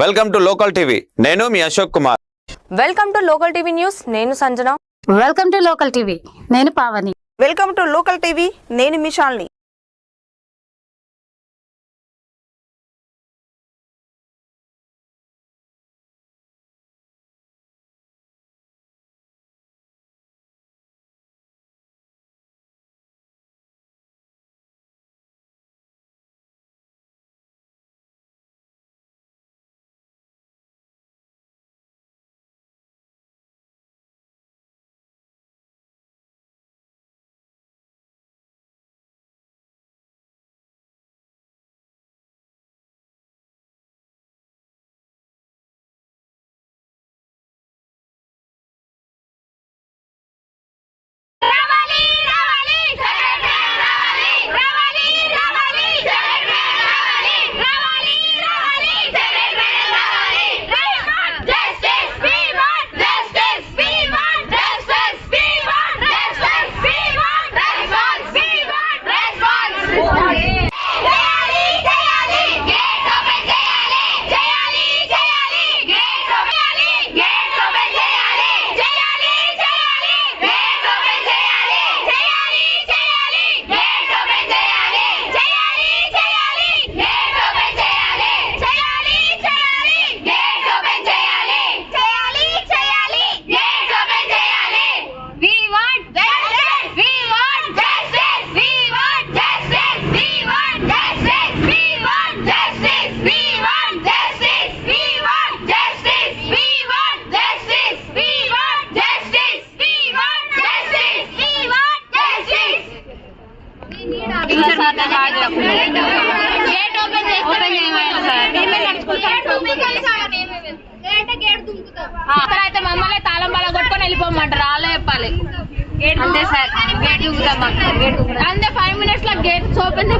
Welcome to local TV. నేను మీ Ashok Kumar. Welcome to local TV news. నేను Sanjana. Welcome to local TV. నేను Pavani. Welcome to local TV. నేను మిషాల్ని sir అయితే మమ్మల్ని తాళం బాల కొట్టుకొని వెళ్ళిపోమంటారు వాళ్ళే చెప్పాలి గేట్ అంతే సార్ గేట్ అంతే ఫైవ్ మినిట్స్లో గేట్ ఓపెన్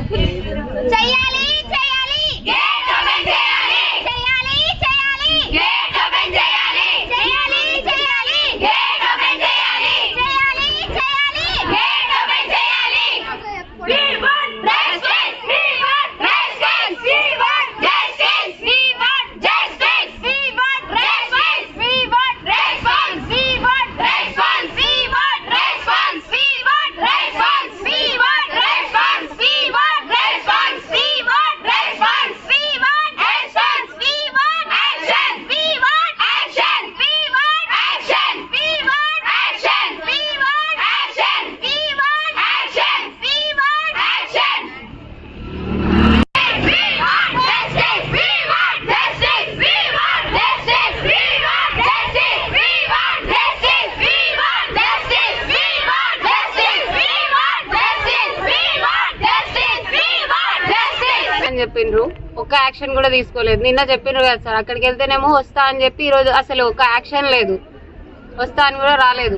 అని చెప్పిండ్రు ఒక్క యాక్షన్ కూడా తీసుకోలేదు నిన్న చెప్పిండ్రు కదా సార్ అక్కడికి వెళ్తేనేమో వస్తా అని చెప్పి ఈ రోజు అసలు ఒక్క యాక్షన్ లేదు వస్తా అని కూడా రాలేదు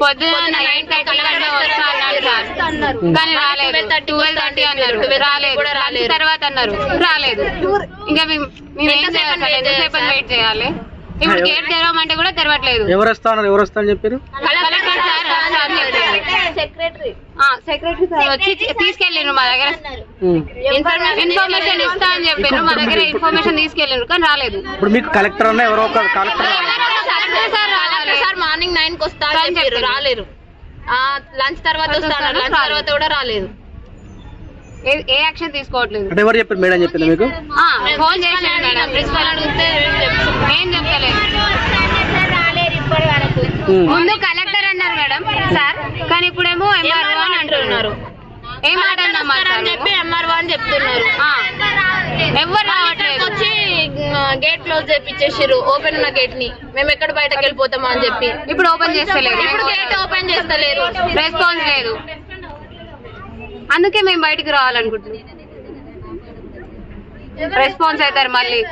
పొద్దున నైన్ థర్టీ వస్తా అన్నారు కానీ రాలేదు ట్వెల్వ్ థర్టీ అన్నారు రాలేదు రాలేదు తర్వాత అన్నారు రాలేదు ఇంకా మేము? ఎంతసేపు వెయిట్ చేయాలి ఇప్పుడు గేట్ తెరవమంటే కూడా తెరవట్లేదు ఎవరు ఎవరు వస్తా అని చెప్పారు సెక్రటరీ సార్ వచ్చి తీసుకెళ్ళిండ్రు మా దగ్గర ఇన్ఫర్మేషన్ ఇస్తా అని చెప్పారు మా దగ్గర ఇన్ఫర్మేషన్ తీసుకెళ్ళిండ్రు కానీ రాలేదు. ఇప్పుడు మీకు కలెక్టర్ అన్న ఎవరో ఒక కలెక్టర్ కలెక్టర్ సార్ రాలేదు. సార్ మార్నింగ్ నైన్కి వస్తా అని చెప్పారు. రాలేరు. ఆ లంచ్ తర్వాత వస్తాను లంచ్ తర్వాత కూడా రాలేదు. ఏ- ఏ యాక్షన్ తీసుకోవట్లేదు. అంటే ఎవరు చెప్పారు? మేడం చెప్పింది మీకు? ఆ, ఫోన్ చేశాను మేడం. ప్రిన్సిపల్ అడిగితే ఏం చెప్తలేదు ఉమ్. ముందు కలెక్టర్ అన్నారు మేడం సార్. కానీ ఇప్పుడేమో ఎంఆర్ఓ అని అంటున్నారు. ఏం మాట అని చెప్పి ఎంఆర్ఓ అని చెప్తున్నారు. ఎవరు రావట్లేదు. వచ్చి గేట్ క్లోజ్ చేపించేసారు ఓపెన్ ఉన్న గేట్ని. మేము ఎక్కడ బయటకు వెళ్ళిపోతామా అని చెప్పి. ఇప్పుడు ఓపెన్ చేస్తలేదు ఇప్పుడు గేట్ ఓపెన్ చేస్తలేరు. రెస్పాన్స్ లేదు. అందుకే మేము బయటికి రావాలనుకుంటున్నాం. రెస్పాన్స్ అవుతారు మళ్ళీ.